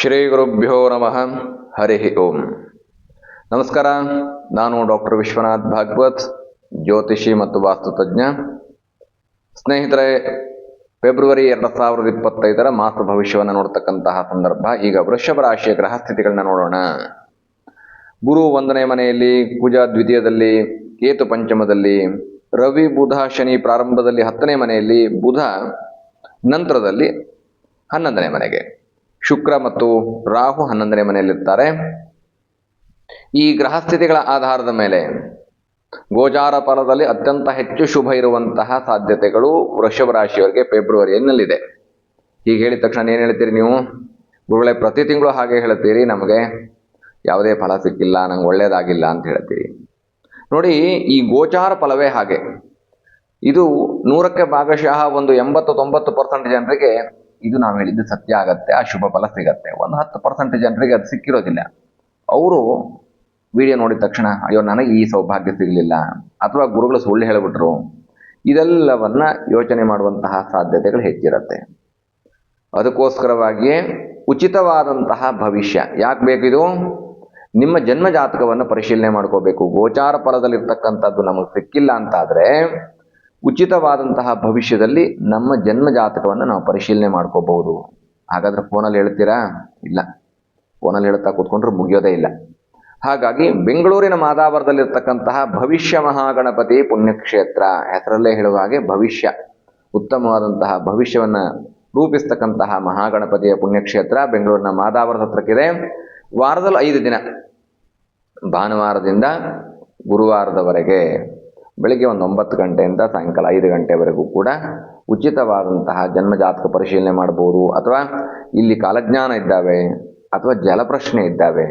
ಶ್ರೀ ಗುರುಭ್ಯೋ ನಮಃ. ಹರಿ ಓಂ. ನಮಸ್ಕಾರ, ನಾನು ಡಾಕ್ಟರ್ ವಿಶ್ವನಾಥ್ ಭಾಗವತ್, ಜ್ಯೋತಿಷಿ ಮತ್ತು ವಾಸ್ತುತಜ್ಞ ಸ್ನೇಹಿತರೆ, ಫೆಬ್ರವರಿ ಎರಡು ಸಾವಿರದ ಇಪ್ಪತ್ತೈದರ ಮಾಸ ಭವಿಷ್ಯವನ್ನು ನೋಡ್ತಕ್ಕಂತಹ ಸಂದರ್ಭ. ಈಗ ವೃಷಭ ರಾಶಿಯ ಗ್ರಹ ಸ್ಥಿತಿಗಳನ್ನ ನೋಡೋಣ. ಗುರು ಒಂದನೇ ಮನೆಯಲ್ಲಿ, ಕುಜ ದ್ವಿತೀಯದಲ್ಲಿ, ಕೇತು ಪಂಚಮದಲ್ಲಿ, ರವಿ ಬುಧ ಶನಿ ಪ್ರಾರಂಭದಲ್ಲಿ ಹತ್ತನೇ ಮನೆಯಲ್ಲಿ, ಬುಧ ನಂತರದಲ್ಲಿ ಹನ್ನೊಂದನೇ ಮನೆಗೆ. ಶುಕ್ರ ಮತ್ತು ರಾಹು ಹನ್ನೊಂದನೇ ಮನೆಯಲ್ಲಿರ್ತಾರೆ. ಈ ಗ್ರಹ ಸ್ಥಿತಿಗಳ ಆಧಾರದ ಮೇಲೆ ಗೋಚಾರ ಫಲದಲ್ಲಿ ಅತ್ಯಂತ ಹೆಚ್ಚು ಶುಭ ಇರುವಂತಹ ಸಾಧ್ಯತೆಗಳು ವೃಷಭ ರಾಶಿಯವರಿಗೆ ಫೆಬ್ರವರಿಯಲ್ಲಿದೆ. ಹೀಗೆ ಹೇಳಿದ ತಕ್ಷಣ ಏನು ಹೇಳ್ತೀರಿ ನೀವು? ಗುರುಗಳೇ, ಪ್ರತಿ ತಿಂಗಳು ಹಾಗೆ ಹೇಳ್ತೀರಿ, ನಮಗೆ ಯಾವುದೇ ಫಲ ಸಿಕ್ಕಿಲ್ಲ, ನಂಗೆ ಒಳ್ಳೇದಾಗಿಲ್ಲ ಅಂತ ಹೇಳ್ತೀರಿ. ನೋಡಿ, ಈ ಗೋಚಾರ ಫಲವೇ ಹಾಗೆ. ಇದು ನೂರಕ್ಕೆ ಭಾಗಶಃ ಒಂದು ಎಂಬತ್ತು ತೊಂಬತ್ತು ಪರ್ಸೆಂಟ್ ಜನರಿಗೆ ಇದು ನಾವು ಹೇಳಿದ್ದು ಸತ್ಯ ಆಗತ್ತೆ, ಆ ಶುಭ ಫಲ ಸಿಗತ್ತೆ. ಒಂದು ಹತ್ತು ಪರ್ಸೆಂಟ್ ಜನರಿಗೆ ಅದು ಸಿಕ್ಕಿರೋದಿಲ್ಲ. ಅವರು ವಿಡಿಯೋ ನೋಡಿದ ತಕ್ಷಣ, ಅಯ್ಯೋ, ನನಗೆ ಈ ಸೌಭಾಗ್ಯ ಸಿಗಲಿಲ್ಲ. ಅಥವಾ ಗುರುಗಳು ಸುಳ್ಳು ಹೇಳಿಬಿಟ್ರು. ಇದೆಲ್ಲವನ್ನ ಯೋಚನೆ ಮಾಡುವಂತಹ ಸಾಧ್ಯತೆಗಳು ಹೆಚ್ಚಿರುತ್ತೆ. ಅದಕ್ಕೋಸ್ಕರವಾಗಿಯೇ ಉಚಿತವಾದಂತಹ ಭವಿಷ್ಯ. ಯಾಕೆ ಬೇಕಿದು? ನಿಮ್ಮ ಜನ್ಮ ಜಾತಕವನ್ನು ಪರಿಶೀಲನೆ ಮಾಡ್ಕೋಬೇಕು. ಗೋಚಾರ ಫಲದಲ್ಲಿರ್ತಕ್ಕಂಥದ್ದು ನಮಗೆ ಸಿಕ್ಕಿಲ್ಲ ಅಂತಾದರೆ ಉಚಿತವಾದಂತಹ ಭವಿಷ್ಯದಲ್ಲಿ ನಮ್ಮ ಜನ್ಮ ಜಾತಕವನ್ನು ನಾವು ಪರಿಶೀಲನೆ ಮಾಡ್ಕೋಬಹುದು. ಹಾಗಾದ್ರೆ ಫೋನಲ್ಲಿ ಹೇಳ್ತೀರಾ? ಇಲ್ಲ. ಫೋನಲ್ಲಿ ಹೇಳ್ತಾ ಕೂತ್ಕೊಂಡ್ರೆ ಮುಗಿಯೋದೇ ಇಲ್ಲ. ಹಾಗಾಗಿ ಬೆಂಗಳೂರಿನ ಮಾದಾವರದಲ್ಲಿರ್ತಕ್ಕಂತಹ ಭವಿಷ್ಯ ಮಹಾಗಣಪತಿ ಪುಣ್ಯಕ್ಷೇತ್ರ, ಹೆಸರಲ್ಲೇ ಹೇಳುವ ಹಾಗೆ ಭವಿಷ್ಯ, ಉತ್ತಮವಾದಂತಹ ಭವಿಷ್ಯವನ್ನು ರೂಪಿಸ್ತಕ್ಕಂತಹ ಮಹಾಗಣಪತಿಯ ಪುಣ್ಯಕ್ಷೇತ್ರ ಬೆಂಗಳೂರಿನ ಮಾದಾವರದ ಹತ್ರಕ್ಕಿದೆ. ವಾರದಲ್ಲಿ ಐದು ದಿನ, ಭಾನುವಾರದಿಂದ ಗುರುವಾರದವರೆಗೆ. ಬೆಳಿಗ್ಗೆ ಒಂದು ಒಂಬತ್ತು ಗಂಟೆಯಿಂದ ಸಾಯಂಕಾಲ ಐದು ಗಂಟೆವರೆಗೂ ಕೂಡ ಉಚಿತವಾದಂತಹ ಜನ್ಮಜಾತಕ ಪರಿಶೀಲನೆ ಮಾಡ್ಬೋದು. ಅಥವಾ ಇಲ್ಲಿ ಕಾಲಜ್ಞಾನ ಇದ್ದಾವೆ, ಅಥವಾ ಜಲಪ್ರಶ್ನೆ ಇದ್ದಾವೆ,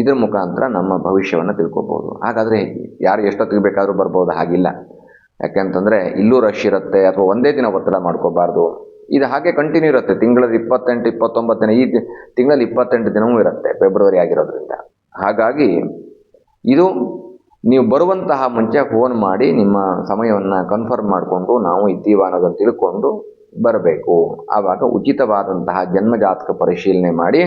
ಇದರ ಮುಖಾಂತರ ನಮ್ಮ ಭವಿಷ್ಯವನ್ನು ತಿಳ್ಕೊಬೋದು. ಹಾಗಾದರೆ ಯಾರು ಎಷ್ಟೊತ್ತಿಗೆ ಬೇಕಾದರೂ ಬರ್ಬೋದು, ಹಾಗಿಲ್ಲ. ಯಾಕೆಂತಂದರೆ ಇಲ್ಲೂ ರಶ್ ಇರುತ್ತೆ, ಅಥವಾ ಒಂದೇ ದಿನ ಒತ್ತಡ ಮಾಡ್ಕೋಬಾರ್ದು. ಇದು ಹಾಗೆ ಕಂಟಿನ್ಯೂ ಇರುತ್ತೆ. ತಿಂಗಳಲ್ಲಿ ಇಪ್ಪತ್ತೆಂಟು, ಇಪ್ಪತ್ತೊಂಬತ್ತು ದಿನ, ಈ ತಿಂಗಳಲ್ಲಿ ಇಪ್ಪತ್ತೆಂಟು ದಿನವೂ ಇರುತ್ತೆ ಫೆಬ್ರವರಿ ಆಗಿರೋದ್ರಿಂದ. ಹಾಗಾಗಿ ಇದು ನೀವು ಬರುವಂತಹ ಮುಂಚೆ ಫೋನ್ ಮಾಡಿ ನಿಮ್ಮ ಸಮಯವನ್ನು ಕನ್ಫರ್ಮ್ ಮಾಡಿಕೊಂಡು ನಾವು ಇದ್ದೀವ ಅನ್ನೋದನ್ನು ತಿಳ್ಕೊಂಡು ಬರಬೇಕು. ಆವಾಗ ಉಚಿತವಾದಂತಹ ಜನ್ಮಜಾತಕ ಪರಿಶೀಲನೆ ಮಾಡಿ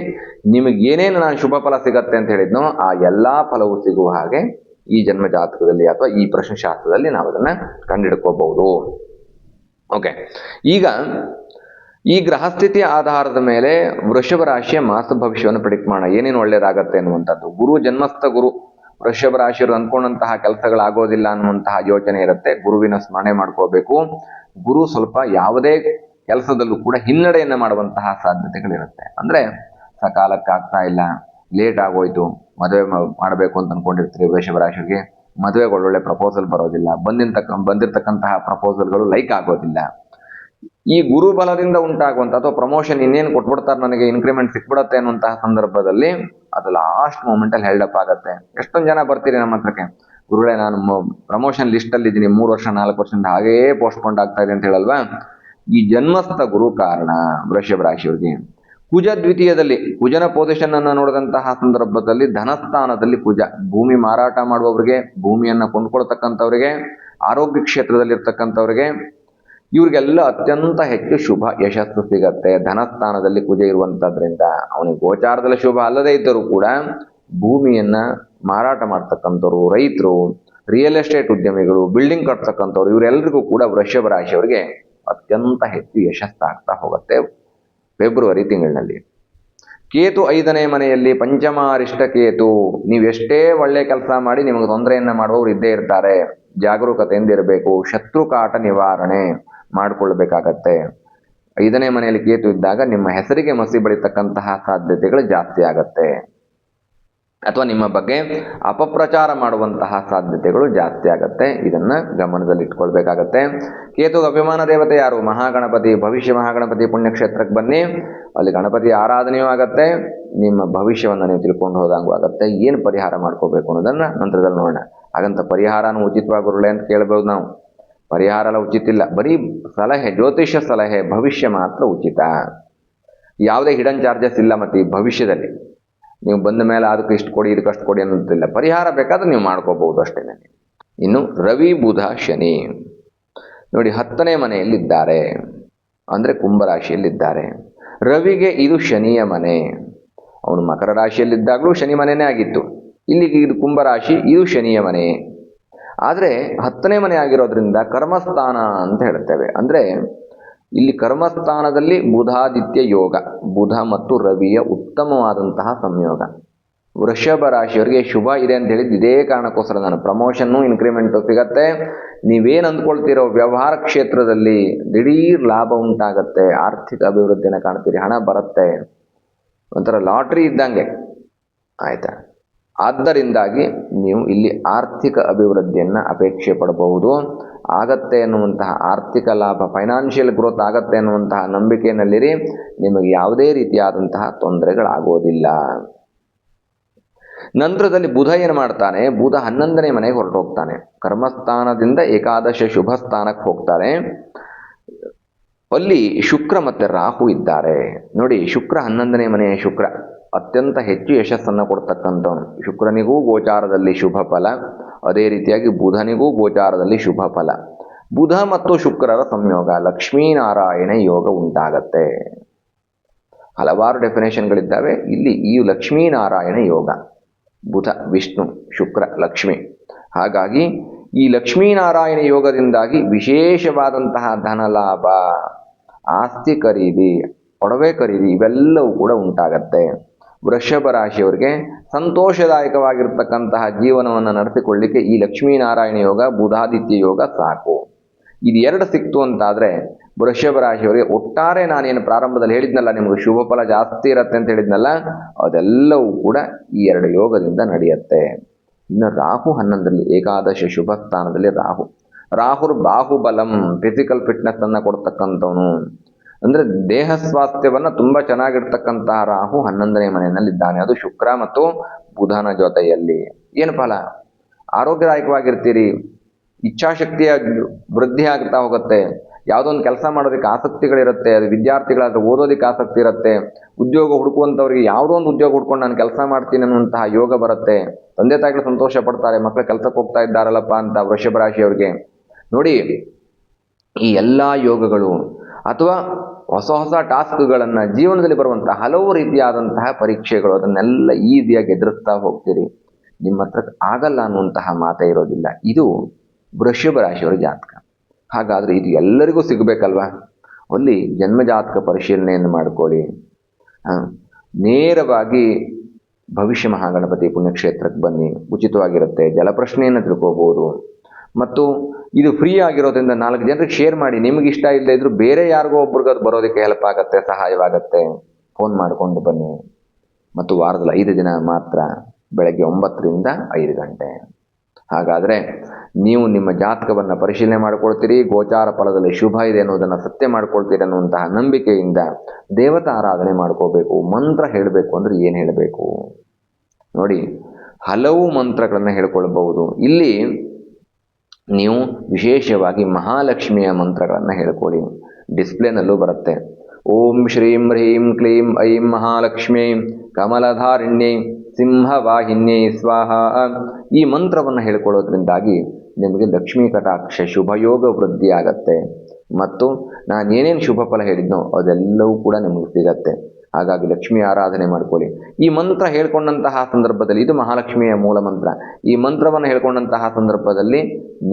ನಿಮಗೆ ಏನೇನು ನಾನು ಶುಭ ಫಲ ಸಿಗತ್ತೆ ಅಂತ ಹೇಳಿದ್ನೋ ಆ ಎಲ್ಲ ಫಲವು ಸಿಗುವ ಹಾಗೆ ಈ ಜನ್ಮಜಾತಕದಲ್ಲಿ ಅಥವಾ ಈ ಪ್ರಶ್ನೆಶಾಸ್ತ್ರದಲ್ಲಿ ನಾವು ಅದನ್ನು ಕಂಡಿಡ್ಕೋಬಹುದು ಓಕೆ ಈಗ ಈ ಗ್ರಹಸ್ಥಿತಿಯ ಆಧಾರದ ಮೇಲೆ ವೃಷಭ ರಾಶಿಯ ಮಾಸ ಭವಿಷ್ಯವನ್ನು ಪ್ರಿಡಿಕ್ಟ್ ಮಾಡೋಣ. ಏನೇನು ಒಳ್ಳೇದಾಗತ್ತೆ ಅನ್ನುವಂಥದ್ದು. ಗುರು, ಜನ್ಮಸ್ಥ ಗುರು. ವೃಷಭ ರಾಶಿಯವರು ಅಂದ್ಕೊಂಡಂತಹ ಕೆಲಸಗಳಾಗೋದಿಲ್ಲ ಅನ್ನುವಂತಹ ಯೋಚನೆ ಇರುತ್ತೆ. ಗುರುವಿನ ಸ್ಮರಣೆ ಮಾಡ್ಕೋಬೇಕು. ಗುರು ಸ್ವಲ್ಪ ಯಾವುದೇ ಕೆಲಸದಲ್ಲೂ ಕೂಡ ಹಿನ್ನಡೆಯನ್ನು ಮಾಡುವಂತಹ ಸಾಧ್ಯತೆಗಳಿರುತ್ತೆ. ಅಂದ್ರೆ ಸಕಾಲಕ್ಕೆ ಆಗ್ತಾ ಇಲ್ಲ ಲೇಟ್ ಆಗೋಯ್ತು, ಮದುವೆ ಮಾಡಬೇಕು ಅಂತ ಅನ್ಕೊಂಡಿರ್ತೀರಿ ವೃಷಭ ರಾಶಿಗೆ ಮದುವೆಗೆ ಒಳ್ಳೊಳ್ಳೆ ಪ್ರಪೋಸಲ್ ಬರೋದಿಲ್ಲ. ಬಂದಿರ್ತಕ್ಕ, ಬಂದಿರತಕ್ಕಂತಹ ಪ್ರಪೋಸಲ್ಗಳು ಲೈಕ್ ಆಗೋದಿಲ್ಲ. ಈ ಗುರು ಬಲದಿಂದ ಉಂಟಾಗುವಂತ ಅಥವಾ ಪ್ರಮೋಷನ್ ಇನ್ನೇನು ಕೊಟ್ಬಿಡ್ತಾರೆ ನನಗೆ ಇನ್ಕ್ರಿಮೆಂಟ್ ಸಿಕ್ಬಿಡತ್ತೆ ಅನ್ನುವಂತಹ ಸಂದರ್ಭದಲ್ಲಿ ಅದು ಲಾಸ್ಟ್ ಮೂಮೆಂಟ್ ಅಲ್ಲಿ ಹೆಲ್ಡಪ್ ಆಗುತ್ತೆ. ಎಷ್ಟೊಂದು ಜನ ಬರ್ತೀರಿ ನಮ್ಮ ಹತ್ರಕ್ಕೆ? ಗುರುಗಳೇ, ನಾನು ಪ್ರಮೋಷನ್ ಲಿಸ್ಟ್ ಅಲ್ಲಿ ಇದ್ದೀನಿ. ಮೂರು ವರ್ಷ, ನಾಲ್ಕು ವರ್ಷದಿಂದ ಹಾಗೇ ಪೋಸ್ಟ್ಪೋಂಡ್ ಆಗ್ತಾ ಇದೆ ಅಂತ ಹೇಳಲ್ವಾ? ಈ ಜನ್ಮಸ್ಥ ಗುರು ಕಾರಣ ವೃಷಭ ರಾಶಿಯವರಿಗೆ. ಕುಜ ದ್ವಿತೀಯದಲ್ಲಿ, ಕುಜನ ಪೊಸಿಷನ್ ಅನ್ನು ನೋಡಿದಂತಹ ಸಂದರ್ಭದಲ್ಲಿ ಧನಸ್ಥಾನದಲ್ಲಿ ಕುಜ. ಭೂಮಿ ಮಾರಾಟ ಮಾಡುವವರಿಗೆ, ಭೂಮಿಯನ್ನು ಕೊಂಡ್ಕೊಳ್ತಕ್ಕಂಥವ್ರಿಗೆ, ಆರೋಗ್ಯ ಕ್ಷೇತ್ರದಲ್ಲಿ ಇರ್ತಕ್ಕಂಥವ್ರಿಗೆ ಇವ್ರಿಗೆಲ್ಲ ಅತ್ಯಂತ ಹೆಚ್ಚು ಶುಭ ಯಶಸ್ಸು ಸಿಗತ್ತೆ ಧನಸ್ಥಾನದಲ್ಲಿ ಕುಜ ಇರುವಂತದ್ರಿಂದ ಅವನಿಗೆ ಗೋಚಾರದಲ್ಲಿ ಶುಭ ಅಲ್ಲದೇ ಇದ್ದರೂ ಕೂಡ ಭೂಮಿಯನ್ನ ಮಾರಾಟ ಮಾಡ್ತಕ್ಕಂಥವ್ರು, ರೈತರು ರಿಯಲ್ ಎಸ್ಟೇಟ್ ಉದ್ಯಮಿಗಳು ಬಿಲ್ಡಿಂಗ್ ಕಟ್ತಕ್ಕಂಥವ್ರು ಇವರೆಲ್ಲರಿಗೂ ಕೂಡ ವೃಷಭ ರಾಶಿಯವರಿಗೆ ಅತ್ಯಂತ ಹೆಚ್ಚು ಯಶಸ್ಸಾಗ್ತಾ ಹೋಗುತ್ತೆ ಫೆಬ್ರವರಿ ತಿಂಗಳಿನಲ್ಲಿ. ಕೇತು ಐದನೇ ಮನೆಯಲ್ಲಿ ಪಂಚಮ ಅರಿಷ್ಟ ಕೇತು. ನೀವು ಎಷ್ಟೇ ಒಳ್ಳೆ ಕೆಲಸ ಮಾಡಿ ನಿಮಗೆ ತೊಂದರೆಯನ್ನ ಮಾಡುವವರು ಇದ್ದೇ ಇರ್ತಾರೆ. ಜಾಗರೂಕತೆಯಿಂದ ಇರಬೇಕು ಶತ್ರು ಕಾಟ ನಿವಾರಣೆ. ಮಾಡಿಕೊಳ್ಬೇಕಾಗತ್ತೆ ಐದನೇ ಮನೆಯಲ್ಲಿ ಕೇತು ಇದ್ದಾಗ ನಿಮ್ಮ ಹೆಸರಿಗೆ ಮಸಿ ಬಳಿತಕ್ಕಂತಹ ಸಾಧ್ಯತೆಗಳು ಜಾಸ್ತಿ ಆಗತ್ತೆ. ಅಥವಾ ನಿಮ್ಮ ಬಗ್ಗೆ ಅಪಪ್ರಚಾರ ಮಾಡುವಂತಹ ಸಾಧ್ಯತೆಗಳು ಜಾಸ್ತಿ ಆಗತ್ತೆ. ಇದನ್ನು ಗಮನದಲ್ಲಿ ಇಟ್ಕೊಳ್ಬೇಕಾಗತ್ತೆ. ಕೇತು ಅಭಿಮಾನ ದೇವತೆ ಯಾರು? ಮಹಾಗಣಪತಿ, ಭವಿಷ್ಯ ಮಹಾಗಣಪತಿ ಪುಣ್ಯಕ್ಷೇತ್ರಕ್ಕೆ ಬನ್ನಿ. ಅಲ್ಲಿ ಗಣಪತಿ ಆರಾಧನೆಯೂ ಆಗತ್ತೆ. ನಿಮ್ಮ ಭವಿಷ್ಯವನ್ನು ನೀವು ತಿಳ್ಕೊಂಡು ಹೋದಂಗೂ ಆಗತ್ತೆ. ಏನು ಪರಿಹಾರ ಮಾಡ್ಕೋಬೇಕು ಅನ್ನೋದನ್ನ ನಂತರದಲ್ಲಿ ನೋಡೋಣ. ಹಾಗಂತ ಪರಿಹಾರನೂ ಉಚಿತವಾಗಿ ಅಂತ ಕೇಳ್ಬೋದು ನಾವು. ಪರಿಹಾರ ಎಲ್ಲ ಉಚಿತ ಇಲ್ಲ ಬರೀ ಸಲಹೆ, ಜ್ಯೋತಿಷ್ಯ ಸಲಹೆ, ಭವಿಷ್ಯ ಮಾತ್ರ ಉಚಿತ. ಯಾವುದೇ ಹಿಡನ್ ಚಾರ್ಜಸ್ ಇಲ್ಲ ಮತ್ತು ಈ ಭವಿಷ್ಯದಲ್ಲಿ. ನೀವು ಬಂದ ಮೇಲೆ ಅದಕ್ಕೆ ಇಷ್ಟು ಕೊಡಿ, ಇದಕ್ಕೆ ಅಷ್ಟು ಕೊಡಿ ಅನ್ನೋದಿಲ್ಲ. ಪರಿಹಾರ ಬೇಕಾದ್ರೆ ನೀವು ಮಾಡ್ಕೋಬಹುದು ಅಷ್ಟೇ ಇನ್ನು ರವಿ, ಬುಧ, ಶನಿ. ನೋಡಿ, ಹತ್ತನೇ ಮನೆಯಲ್ಲಿದ್ದಾರೆ. ಅಂದರೆ ಕುಂಭರಾಶಿಯಲ್ಲಿದ್ದಾರೆ ರವಿಗೆ ಇದು ಶನಿಯ ಮನೆ. ಅವನು ಮಕರ ರಾಶಿಯಲ್ಲಿದ್ದಾಗಲೂ ಶನಿ ಮನೆಯೇ ಆಗಿತ್ತು ಇಲ್ಲಿಗೆ ಇದು ಕುಂಭರಾಶಿ ಇದು ಶನಿಯ ಮನೆ. ಆದರೆ ಹತ್ತನೇ ಮನೆ ಆಗಿರೋದ್ರಿಂದ ಕರ್ಮಸ್ಥಾನ ಅಂತ ಹೇಳ್ತೇವೆ. ಅಂದರೆ ಇಲ್ಲಿ ಕರ್ಮಸ್ಥಾನದಲ್ಲಿ ಬುಧಾದಿತ್ಯ ಯೋಗ, ಬುಧ ಮತ್ತು ರವಿಯ ಉತ್ತಮವಾದಂತಹ ಸಂಯೋಗ. ವೃಷಭ ರಾಶಿಯವರಿಗೆ ಶುಭ ಇದೆ ಅಂತ ಹೇಳಿದ್ದು ಇದೇ ಕಾರಣಕ್ಕೋಸ್ಕರ ನಾನು ಪ್ರಮೋಷನ್ನು ಇನ್ಕ್ರಿಮೆಂಟು ಸಿಗತ್ತೆ. ನೀವೇನು ಅಂದ್ಕೊಳ್ತೀರೋ ವ್ಯವಹಾರ ಕ್ಷೇತ್ರದಲ್ಲಿ ದಿಢೀರ್ ಲಾಭ ಉಂಟಾಗತ್ತೆ, ಆರ್ಥಿಕ ಅಭಿವೃದ್ಧಿನ ಕಾಣ್ತೀರಿ, ಹಣ ಬರುತ್ತೆ. ಒಂಥರ ಲಾಟ್ರಿ ಇದ್ದಂಗೆ. ಆಯ್ತಾ? ಆದ್ದರಿಂದಾಗಿ ನೀವು ಇಲ್ಲಿ ಆರ್ಥಿಕ ಅಭಿವೃದ್ಧಿಯನ್ನು ಅಪೇಕ್ಷೆ ಪಡಬಹುದು. ಆಗತ್ತೆ ಎನ್ನುವಂತಹ ಆರ್ಥಿಕ ಲಾಭ ಫೈನಾನ್ಷಿಯಲ್ ಗ್ರೋತ್ ಆಗತ್ತೆ ಎನ್ನುವಂತಹ ನಂಬಿಕೆಯಲ್ಲಿರಿ. ನಿಮಗೆ ಯಾವುದೇ ರೀತಿಯಾದಂತಹ ತೊಂದರೆಗಳಾಗೋದಿಲ್ಲ. ನಂತರದಲ್ಲಿ ಬುಧ ಏನು ಮಾಡ್ತಾನೆ? ಬುಧ ಹನ್ನೊಂದನೇ ಮನೆಗೆ ಹೊರಟೋಗ್ತಾನೆ. ಕರ್ಮಸ್ಥಾನದಿಂದ ಏಕಾದಶ ಶುಭ ಸ್ಥಾನಕ್ಕೆ ಹೋಗ್ತಾನೆ. ಅಲ್ಲಿ ಶುಕ್ರ ಮತ್ತು ರಾಹು ಇದ್ದಾರೆ. ನೋಡಿ, ಶುಕ್ರ ಹನ್ನೊಂದನೇ ಮನೆಯ ಶುಕ್ರ. ಅತ್ಯಂತ ಹೆಚ್ಚು ಯಶಸ್ಸನ್ನು ಕೊಡ್ತಕ್ಕಂಥವನು. ಶುಕ್ರನಿಗೂ ಗೋಚಾರದಲ್ಲಿ ಶುಭ ಫಲ, ಅದೇ ರೀತಿಯಾಗಿ ಬುಧನಿಗೂ ಗೋಚಾರದಲ್ಲಿ ಶುಭ ಫಲ. ಬುಧ ಮತ್ತು ಶುಕ್ರರ ಸಂಯೋಗ, ಲಕ್ಷ್ಮೀನಾರಾಯಣ ಯೋಗ ಉಂಟಾಗತ್ತೆ. ಹಲವಾರು ಡೆಫಿನೇಷನ್ಗಳಿದ್ದಾವೆ. ಇಲ್ಲಿ ಈ ಲಕ್ಷ್ಮೀನಾರಾಯಣ ಯೋಗ, ಬುಧ, ವಿಷ್ಣು, ಶುಕ್ರ, ಲಕ್ಷ್ಮಿ. ಹಾಗಾಗಿ ಈ ಲಕ್ಷ್ಮೀನಾರಾಯಣ ಯೋಗದಿಂದಾಗಿ ವಿಶೇಷವಾದಂತಹ ಧನಲಾಭ, ಆಸ್ತಿ ಖರೀದಿ ಒಡವೆ ಖರೀದಿ ಇವೆಲ್ಲವೂ ಕೂಡ ಉಂಟಾಗತ್ತೆ. ವೃಷಭ ರಾಶಿಯವರಿಗೆ ಸಂತೋಷದಾಯಕವಾಗಿರ್ತಕ್ಕಂತಹ ಜೀವನವನ್ನು ನಡೆಸಿಕೊಳ್ಳಿಕ್ಕೆ ಈ ಲಕ್ಷ್ಮೀನಾರಾಯಣ ಯೋಗ, ಬುಧಾದಿತ್ಯ ಯೋಗ ಸಾಕು. ಇದು ಎರಡು ಸಿಕ್ತು ಅಂತಾದರೆ ವೃಷಭ ರಾಶಿಯವರಿಗೆ ಒಟ್ಟಾರೆ ನಾನೇನು ಪ್ರಾರಂಭದಲ್ಲಿ ಹೇಳಿದ್ನಲ್ಲ, ನಿಮಗೆ ಶುಭ ಫಲ ಜಾಸ್ತಿ ಇರುತ್ತೆ ಅಂತ ಹೇಳಿದ್ನಲ್ಲ, ಅದೆಲ್ಲವೂ ಕೂಡ ಈ ಎರಡು ಯೋಗದಿಂದ ನಡೆಯುತ್ತೆ. ಇನ್ನು ರಾಹು ಹನ್ನೊಂದರಲ್ಲಿ ಏಕಾದಶ ಶುಭ ಸ್ಥಾನದಲ್ಲಿ ರಾಹು. ರಾಹುರ್ ಬಾಹುಬಲಂ ಫಿಸಿಕಲ್ ಫಿಟ್ನೆಸ್ ಅನ್ನು ಕೊಡ್ತಕ್ಕಂಥವನು. ಅಂದರೆ ದೇಹ ಸ್ವಾಸ್ಥ್ಯವನ್ನು ತುಂಬ ಚೆನ್ನಾಗಿರ್ತಕ್ಕಂತಹ ರಾಹು ಹನ್ನೊಂದನೇ ಮನೆಯಲ್ಲಿದ್ದಾನೆ. ಅದು ಶುಕ್ರ ಮತ್ತು ಬುಧನ ಜೊತೆಯಲ್ಲಿ. ಏನು ಫಲ ಆರೋಗ್ಯದಾಯಕವಾಗಿರ್ತೀರಿ. ಇಚ್ಛಾಶಕ್ತಿಯ ವೃದ್ಧಿ ಆಗ್ತಾ ಹೋಗುತ್ತೆ. ಯಾವುದೋ ಒಂದು ಕೆಲಸ ಮಾಡೋದಕ್ಕೆ ಆಸಕ್ತಿಗಳಿರುತ್ತೆ. ಅದು ವಿದ್ಯಾರ್ಥಿಗಳಾದ್ರೆ ಓದೋದಕ್ಕೆ ಆಸಕ್ತಿ ಇರುತ್ತೆ. ಉದ್ಯೋಗ ಹುಡುಕುವಂಥವ್ರಿಗೆ ಯಾವುದೋ ಒಂದು ಉದ್ಯೋಗ ಹುಡ್ಕೊಂಡು ನಾನು ಕೆಲಸ ಮಾಡ್ತೀನಿ ಅನ್ನುವಂತಹ ಯೋಗ ಬರುತ್ತೆ. ತಂದೆ ತಾಯಿಗಳು ಸಂತೋಷ ಪಡ್ತಾರೆ. ಮಕ್ಕಳು ಕೆಲಸಕ್ಕೆ ಹೋಗ್ತಾ ಇದ್ದಾರಲ್ಲಪ್ಪ ಅಂತ ವೃಷಭ ರಾಶಿಯವ್ರಿಗೆ. ನೋಡಿ, ಈ ಎಲ್ಲ ಯೋಗಗಳು ಅಥವಾ ಹೊಸ ಹೊಸ ಟಾಸ್ಕ್ಗಳನ್ನು ಜೀವನದಲ್ಲಿ ಬರುವಂಥ ಹಲವು ರೀತಿಯಾದಂತಹ ಪರೀಕ್ಷೆಗಳು ಅದನ್ನೆಲ್ಲ ಈಸಿಯಾಗಿ ಎದುರಿಸ್ತಾ ಹೋಗ್ತೀರಿ. ನಿಮ್ಮ ಹತ್ರ ಆಗಲ್ಲ ಅನ್ನುವಂತಹ ಮಾತೇ ಇರೋದಿಲ್ಲ. ಇದು ವೃಷಭ ರಾಶಿಯವರ ಜಾತಕ. ಹಾಗಾದರೆ ಇದು ಎಲ್ಲರಿಗೂ ಸಿಗಬೇಕಲ್ವಾ? ಅಲ್ಲಿ ಜನ್ಮಜಾತಕ ಪರಿಶೀಲನೆಯನ್ನು ಮಾಡಿಕೊಳ್ಳಿ. ನೇರವಾಗಿ ಭವಿಷ್ಯ ಮಹಾಗಣಪತಿ ಪುಣ್ಯಕ್ಷೇತ್ರಕ್ಕೆ ಬನ್ನಿ. ಉಚಿತವಾಗಿರುತ್ತೆ. ಜಲಪ್ರಶ್ನೆಯನ್ನು ತಿಳ್ಕೊಬೋದು. ಮತ್ತು ಇದು ಫ್ರೀ ಆಗಿರೋದ್ರಿಂದ ನಾಲ್ಕು ಜನರಿಗೆ ಶೇರ್ ಮಾಡಿ. ನಿಮಗೆ ಇಷ್ಟ ಇಲ್ಲದೆ ಇದ್ರೂ ಬೇರೆ ಯಾರಿಗೋ ಒಬ್ರಿಗೆ ಅದು ಬರೋದಕ್ಕೆ ಹೆಲ್ಪ್ ಆಗುತ್ತೆ, ಸಹಾಯವಾಗತ್ತೆ. ಫೋನ್ ಮಾಡಿಕೊಂಡು ಬನ್ನಿ. ಮತ್ತು ವಾರದಲ್ಲಿ ಐದು ದಿನ ಮಾತ್ರ, ಬೆಳಗ್ಗೆ ಒಂಬತ್ತರಿಂದ ಐದು ಗಂಟೆ. ಹಾಗಾದರೆ ನೀವು ನಿಮ್ಮ ಜಾತಕವನ್ನು ಪರಿಶೀಲನೆ ಮಾಡಿಕೊಳ್ತೀರಿ, ಗೋಚಾರ ಫಲದಲ್ಲಿ ಶುಭ ಇದೆ ಅನ್ನೋದನ್ನು ಸತ್ಯ ಮಾಡ್ಕೊಳ್ತೀರಿ ಅನ್ನುವಂತಹ ನಂಬಿಕೆಯಿಂದ ದೇವತಾ ಆರಾಧನೆ ಮಾಡ್ಕೋಬೇಕು, ಮಂತ್ರ ಹೇಳಬೇಕು ಅಂದರೆ ಏನು ಹೇಳಬೇಕು? ನೋಡಿ, ಹಲವು ಮಂತ್ರಗಳನ್ನು ಹೇಳ್ಕೊಳ್ಬಹುದು. ಇಲ್ಲಿ ನೀವು ವಿಶೇಷವಾಗಿ ಮಹಾಲಕ್ಷ್ಮಿಯ ಮಂತ್ರಗಳನ್ನು ಹೇಳ್ಕೊಳ್ಳಿ ಡಿಸ್ಪ್ಲೇನಲ್ಲೂ ಬರುತ್ತೆ. ಓಂ ಶ್ರೀಂ ಹ್ರೀಂ ಕ್ಲೀಂ ಐಂ ಮಹಾಲಕ್ಷ್ಮೀ ಕಮಲಧಾರಿಣ್ಯೈ ಸಿಂಹವಾಹಿನ್ಯೈ ಸ್ವಾಹ. ಈ ಮಂತ್ರವನ್ನು ಹೇಳ್ಕೊಳ್ಳೋದ್ರಿಂದಾಗಿ ನಿಮಗೆ ಲಕ್ಷ್ಮೀ ಕಟಾಕ್ಷ ಶುಭಯೋಗ ವೃದ್ಧಿಯಾಗತ್ತೆ. ಮತ್ತು ನಾನು ಏನೇನು ಶುಭ ಫಲ ಹೇಳಿದ್ನೋ ಅದೆಲ್ಲವೂ ಕೂಡ ನಿಮಗೆ ಸಿಗತ್ತೆ. ಹಾಗಾಗಿ ಲಕ್ಷ್ಮಿ ಆರಾಧನೆ ಮಾಡ್ಕೊಳ್ಳಿ. ಈ ಮಂತ್ರ ಹೇಳ್ಕೊಂಡಂತಹ ಸಂದರ್ಭದಲ್ಲಿ ಇದು ಮಹಾಲಕ್ಷ್ಮಿಯ ಮೂಲ ಮಂತ್ರ. ಈ ಮಂತ್ರವನ್ನು ಹೇಳ್ಕೊಂಡಂತಹ ಸಂದರ್ಭದಲ್ಲಿ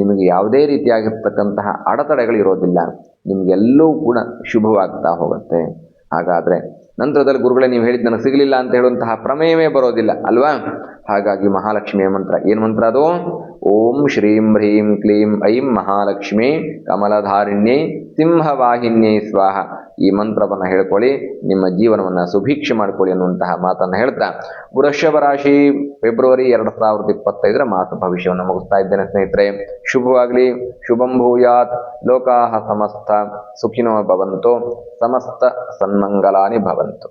ನಿಮಗೆ ಯಾವುದೇ ರೀತಿಯಾಗಿರ್ತಕ್ಕಂತಹ ಅಡೆತಡೆಗಳು ಇರೋದಿಲ್ಲ ನಿಮಗೆಲ್ಲವೂ ಕೂಡ ಶುಭವಾಗ್ತಾ ಹೋಗುತ್ತೆ. ಹಾಗಾದರೆ ನಂತರದಲ್ಲಿ ಗುರುಗಳೇ, ನೀವು ಹೇಳಿದ್ದು ನನಗೆ ಸಿಗಲಿಲ್ಲ ಅಂತ ಹೇಳುವಂತಹ ಪ್ರಮೇಯವೇ ಬರೋದಿಲ್ಲ, ಅಲ್ವಾ? ಹಾಗಾಗಿ ಮಹಾಲಕ್ಷ್ಮಿಯ ಮಂತ್ರ? ಏನು ಮಂತ್ರ ಅದು? ಓಂ ಶ್ರೀಂ ಹ್ರೀಂ ಕ್ಲೀಂ ಐಂ ಮಹಾಲಕ್ಷ್ಮಿ ಕಮಲಧಾರಿಣ್ಯೈ ಸಿಂಹವಾಹಿನ್ಯೈ ಸ್ವಾಹ. ಈ ಮಂತ್ರವನ್ನು ಹೇಳ್ಕೊಳ್ಳಿ, ನಿಮ್ಮ ಜೀವನವನ್ನು ಸುಭೀಕ್ಷೆ ಮಾಡ್ಕೊಳ್ಳಿ ಅನ್ನುವಂತಹ ಮಾತನ್ನು ಹೇಳ್ತಾ ವೃಷಭ ರಾಶಿ ಫೆಬ್ರವರಿ ಎರಡು ಸಾವಿರದ ಇಪ್ಪತ್ತೈದರ ಮಾಸ ಭವಿಷ್ಯವನ್ನು ಮುಗಿಸ್ತಾ ಇದ್ದೇನೆ ಸ್ನೇಹಿತರೆ. ಶುಭವಾಗಲಿ, ಶುಭಂ ಭೂಯಾತ್, ಲೋಕಾಹ ಸಮಸ್ತ, ಸುಖಿನೋ ಭವಂತು, ಸಮಸ್ತ ಸನ್ಮಂಗಲಾನಿ ಭವಂತು.